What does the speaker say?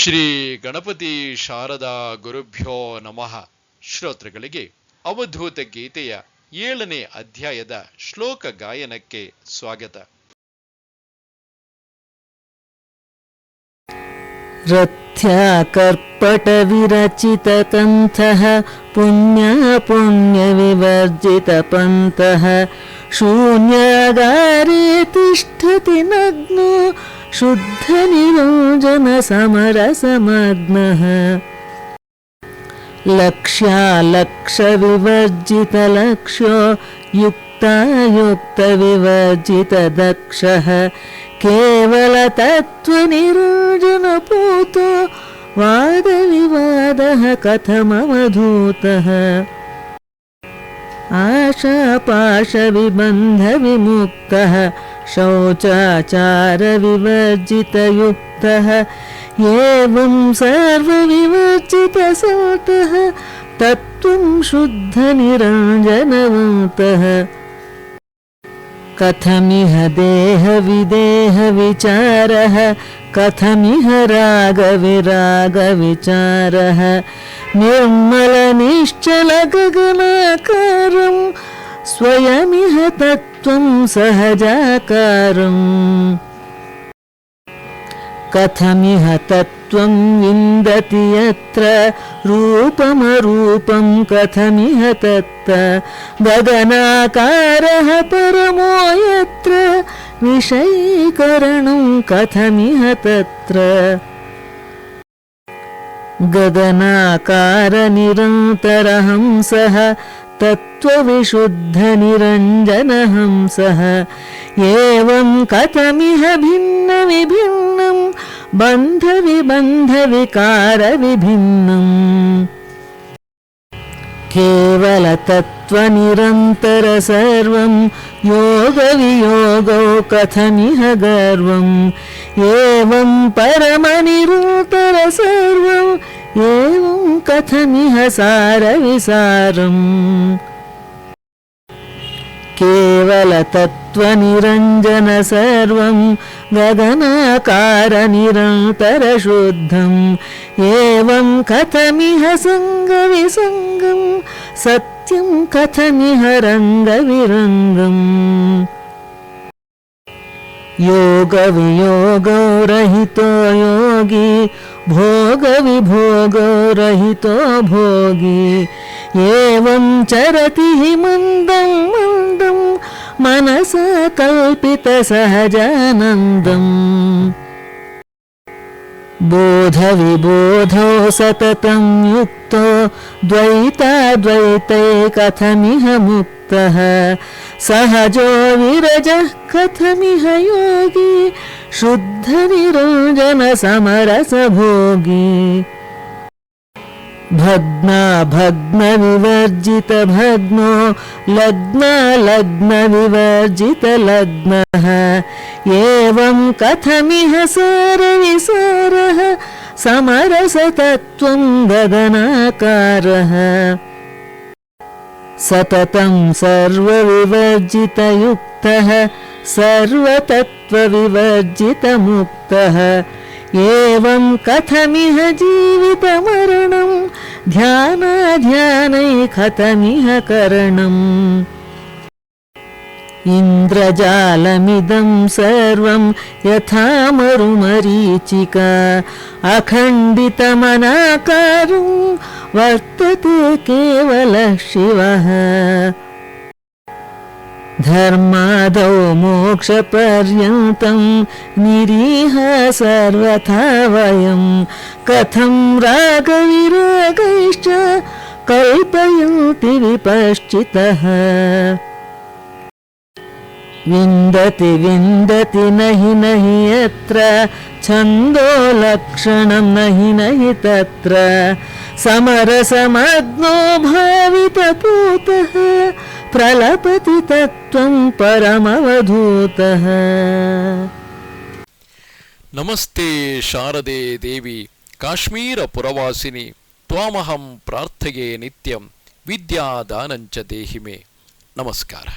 ಶ್ರೀ ಗಣಪತಿ ಶಾರದಾ ಗುರುಭ್ಯೋ ನಮಃ ಶ್ರೋತೃಗಳಿಗೆ ಅವಧೂತ ಗೀತೆಯ ಏಳನೇ ಅಧ್ಯಾಯದ ಶ್ಲೋಕ ಗಾಯನಕ್ಕೆ ಸ್ವಾಗತ रथ्याकर्पटविरचितकन्थः पुण्यपुण्यविवर्जितपन्तः शून्यागारे तिष्ठति नग्नो शुद्धनिरोजनसमरसमग्नः लक्ष्यालक्षविवर्जितलक्ष्यो युक्तायुक्तविवर्जितदक्षः केवलतत्त्वनिरोजनपूतो वादविवादः कथमवधूतः आशापाशविबन्धविमुक्तः शौचाचारविवर्जितयुक्तः एवं सर्वविवर्जितसतः तत्त्वं शुद्धनिरञ्जनवन्तः। कथमिह देहविदेहविचारः कथमिह रागविरागविचारः निर्मलनिश्चलगगनाकारं स्वयमिह तत्त्वं सहजाकारम् कथमिह तत्त्वं विन्दति यत्र? रूपमरूपं कथमिह तत्त गगनाकारः परमो यत्र? विषयीकरणं कथमिह तत्र गगनाकारनिरन्तरहंसः तत्त्वविशुद्धनिरञ्जनहंसः। एवं कथमिह भिन्न विभिन्न बंध विबंध विकार विभिन्न केवल केवलतत्त्वनिरन्तर सर्वं योगवियोगौ कथमिह गर्वम्। एवं परमनिरन्तर सर्वम् एवं कथमिह सारविसारम्। केवलतत्त्वनिरञ्जन सर्वं गगनाकारनिरन्तरशुद्धम्। एवं कथमिह सङ्गविसङ्गं सत्यं कथमिह रङ्गविरङ्गम् योगवियोगो रहितो योगी भोगविभोगो रहितो भोगी एवं चरति हि मन्दं मन्दं मनसा कल्पितसहजानन्दम् बोधविबोधौ सततं युक्तो द्वैताद्वैते कथमिह मुक्तः। सहजो विरजः कथमिह योगी। शुद्धनिरञ्जनसमरसभोगी भग्ना भग्नविवर्जितभग्नो लग्ना लग्नविवर्जितलग्नः एवं कथमिह सारविसारः समरसतत्त्वं गगनाकारः सततं सर्वविवर्जितयुक्तः सर्वतत्त्वविवर्जितमुक्तः। एवं कथमिह जीवितमरणं ध्यानाध्यानै कथमिह करणम्। इन्द्रजालमिदं सर्वं यथा मरुमरीचिका अखण्डितमनाकारं वर्तते केवलः शिवः। धर्मादौ मोक्षपर्यन्तं निरीह सर्वथा वयं। कथं रागविरागैश्च कल्पयन्ति विपश्चितः विन्दति विन्दति नहि नहि यत्र छन्दो लक्षणं नहि नहि तत्र समरसमग्नो भावितपूतः प्रलपति तत्त्वं परमवधूतः ನಮಸ್ತೆ ಶಾರದೆ ದೇವಿ ಕಾಶ್ಮೀರ ಪುರವಾಸಿನಿ ತ್ವಾಮಹಂ ಪ್ರಾರ್ಥೆಯೇ ನಿತ್ಯಂ ವಿದ್ಯಾದಾನಂಚ ದೇಹಿಮೆ ನಮಸ್ಕಾರ